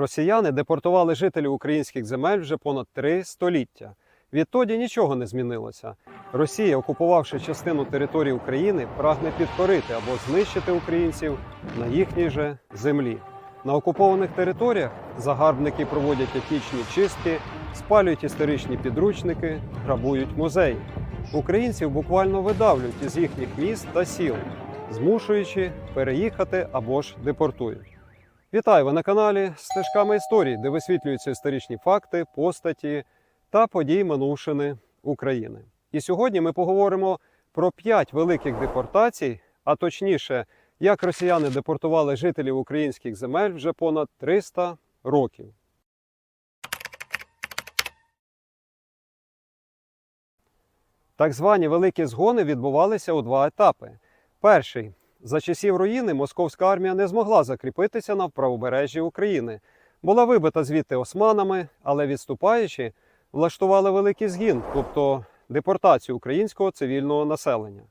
Росіяни депортували жителів українських земель вже понад три століття. Відтоді нічого не змінилося. Росія, окупувавши частину території України, прагне підкорити або знищити українців на їхній же землі. На окупованих територіях загарбники проводять етнічні чистки, спалюють історичні підручники, грабують музеї. Українців буквально видавлюють із їхніх міст та сіл, змушуючи переїхати або ж депортують. Вітаю ви на каналі Стежками історії, де висвітлюються історичні факти, постаті та події минувшини України. І сьогодні ми поговоримо про п'ять великих депортацій, а точніше, як росіяни депортували жителів українських земель вже понад 300 років. Так звані великі згони відбувалися у два етапи. Перший за часів руїни московська армія не змогла закріпитися на правобережжі України. Була вибита звідти османами, але відступаючи, влаштували великий згін, тобто депортацію українського цивільного населення.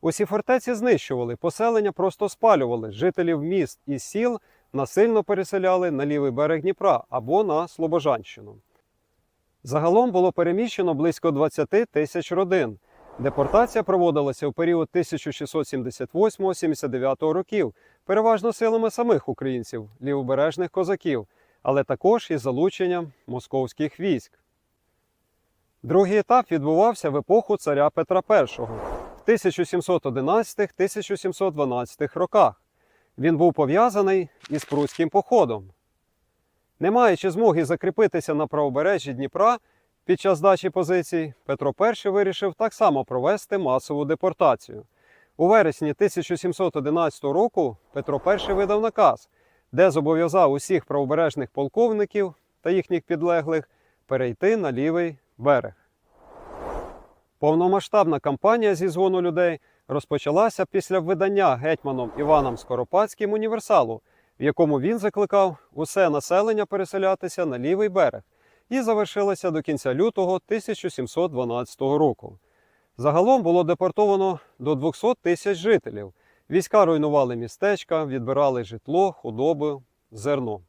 Усі фортеці знищували, поселення просто спалювали, жителів міст і сіл насильно переселяли на лівий берег Дніпра або на Слобожанщину. Загалом було переміщено близько 20 тисяч родин. Депортація проводилася у період 1678-79 років, переважно силами самих українців, лівобережних козаків, але також із залученням московських військ. Другий етап відбувався в епоху царя Петра І в 1711-1712 роках. Він був пов'язаний із Пруським походом. Не маючи змоги закріпитися на правобережжі Дніпра, під час здачі позицій Петро І вирішив так само провести масову депортацію. У вересні 1711 року Петро І видав наказ, де зобов'язав усіх правобережних полковників та їхніх підлеглих перейти на лівий берег. Повномасштабна кампанія зі згону людей розпочалася після видання гетьманом Іваном Скоропадським універсалу, в якому він закликав усе населення переселятися на лівий берег і завершилася до кінця лютого 1712 року. Загалом було депортовано до 200 тисяч жителів. Війська руйнували містечка, відбирали житло, худобу, зерно.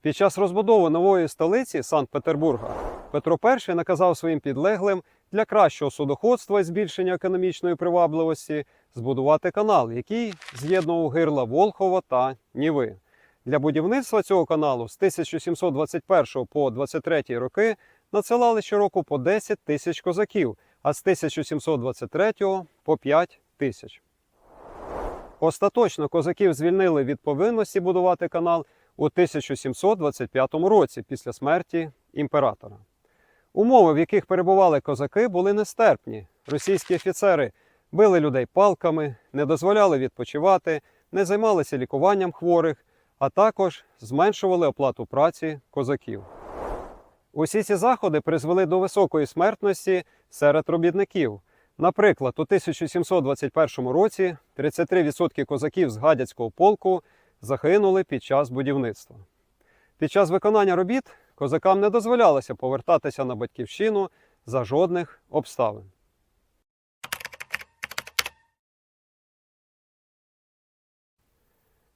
Під час розбудови нової столиці Санкт-Петербурга Петро І наказав своїм підлеглим для кращого судоходства і збільшення економічної привабливості збудувати канал, який з'єднував гирла Волхова та Ніви. Для будівництва цього каналу з 1721 по 23 роки надсилали щороку по 10 тисяч козаків, а з 1723 по 5 тисяч. Остаточно козаків звільнили від повинності будувати канал у 1725 році після смерті імператора. Умови, в яких перебували козаки, були нестерпні. Російські офіцери били людей палками, не дозволяли відпочивати, не займалися лікуванням хворих, а також зменшували оплату праці козаків. Усі ці заходи призвели до високої смертності серед робітників. Наприклад, у 1721 році 33% козаків з гадяцького полку загинули під час будівництва. Під час виконання робіт козакам не дозволялося повертатися на батьківщину за жодних обставин.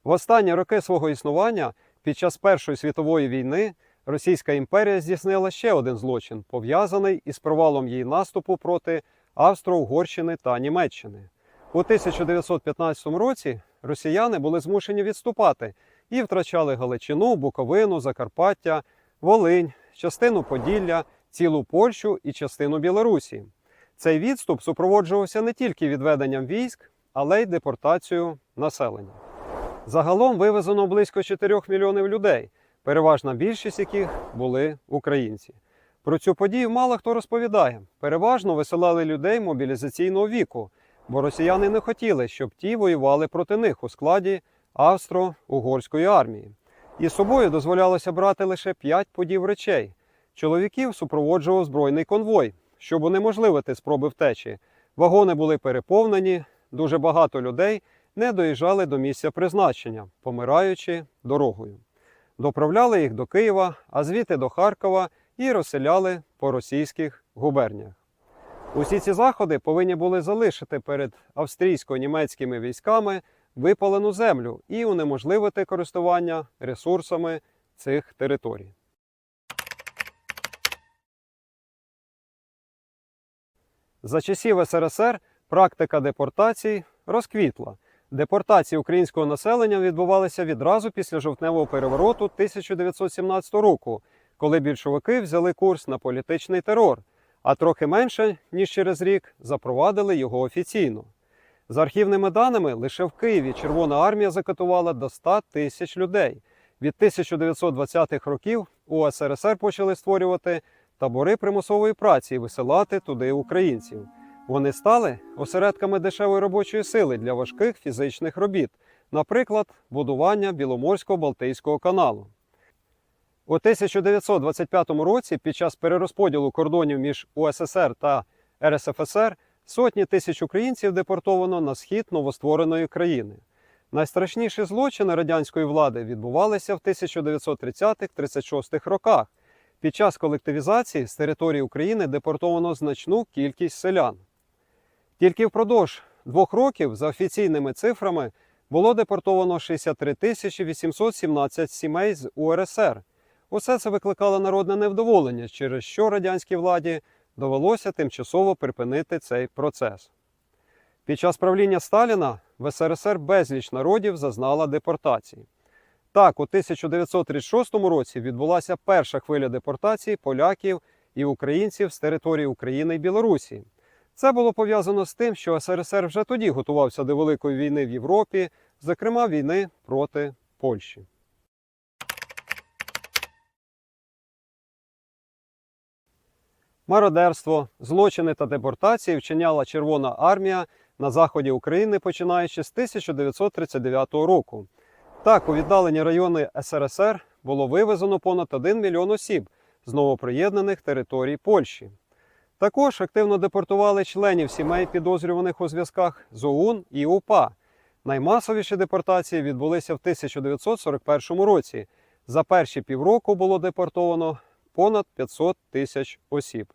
В останні роки свого існування під час Першої світової війни Російська імперія здійснила ще один злочин, пов'язаний із провалом її наступу проти Австро-Угорщини та Німеччини. У 1915 році росіяни були змушені відступати і втрачали Галичину, Буковину, Закарпаття, Волинь, частину Поділля, цілу Польщу і частину Білорусі. Цей відступ супроводжувався не тільки відведенням військ, але й депортацією населення. Загалом вивезено близько 4 мільйонів людей, переважна більшість яких були українці. Про цю подію мало хто розповідає. Переважно висилали людей мобілізаційного віку, бо росіяни не хотіли, щоб ті воювали проти них у складі австро-угорської армії. І з собою дозволялося брати лише 5 подів речей. Чоловіків супроводжував збройний конвой, щоб унеможливити спроби втечі. Вагони були переповнені, дуже багато людей не доїжджали до місця призначення, помираючи дорогою. Доправляли їх до Києва, а звідти до Харкова і розселяли по російських губерніях. Усі ці заходи повинні були залишити перед австрійсько-німецькими військами випалену землю і унеможливити користування ресурсами цих територій. За часів СРСР практика депортацій розквітла. Депортації українського населення відбувалися відразу після жовтневого перевороту 1917 року, коли більшовики взяли курс на політичний терор, а трохи менше ніж через рік запровадили його офіційно. За архівними даними, лише в Києві Червона армія закатувала до 100 тисяч людей. Від 1920-х років у СРСР почали створювати табори примусової праці і висилати туди українців. Вони стали осередками дешевої робочої сили для важких фізичних робіт, наприклад, будування Біломорсько-Балтійського каналу. У 1925 році, під час перерозподілу кордонів між УССР та РСФСР, сотні тисяч українців депортовано на схід новоствореної країни. Найстрашніші злочини радянської влади відбувалися в 1930-36 роках. Під час колективізації з території України депортовано значну кількість селян. Тільки впродовж двох років, за офіційними цифрами, було депортовано 63 тисячі 817 сімей з УРСР. Усе це викликало народне невдоволення, через що радянській владі довелося тимчасово припинити цей процес. Під час правління Сталіна в СРСР безліч народів зазнала депортації. Так, у 1936 році відбулася перша хвиля депортації поляків і українців з території України і Білорусі. Це було пов'язано з тим, що СРСР вже тоді готувався до Великої війни в Європі, зокрема війни проти Польщі. Мародерство, злочини та депортації вчиняла Червона армія на заході України починаючи з 1939 року. Так, у віддалені райони СРСР було вивезено понад 1 мільйон осіб з новоприєднаних територій Польщі. Також активно депортували членів сімей, підозрюваних у зв'язках з ОУН і УПА. Наймасовіші депортації відбулися в 1941 році. За перші півроку було депортовано понад 500 тисяч осіб.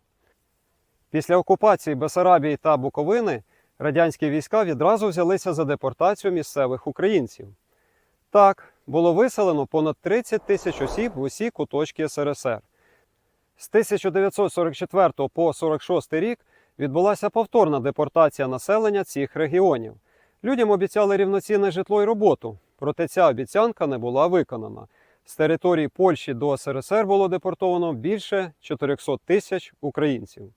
Після окупації Бесарабії та Буковини радянські війська відразу взялися за депортацію місцевих українців. Так, було виселено понад 30 тисяч осіб в усі куточки СРСР. З 1944 по 46 рік відбулася повторна депортація населення цих регіонів. Людям обіцяли рівноцінне житло і роботу, проте ця обіцянка не була виконана. З території Польщі до СРСР було депортовано більше 400 тисяч українців.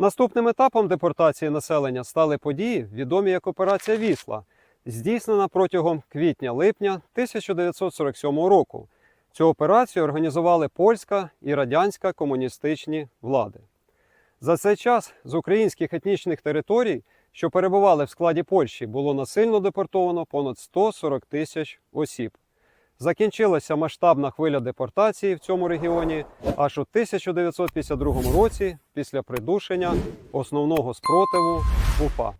Наступним етапом депортації населення стали події, відомі як операція Вісла, здійснена протягом квітня-липня 1947 року. Цю операцію організували польська і радянська комуністичні влади. За цей час з українських етнічних територій, що перебували в складі Польщі, було насильно депортовано понад 140 тисяч осіб. Закінчилася масштабна хвиля депортації в цьому регіоні аж у 1952 році після придушення основного спротиву УПА.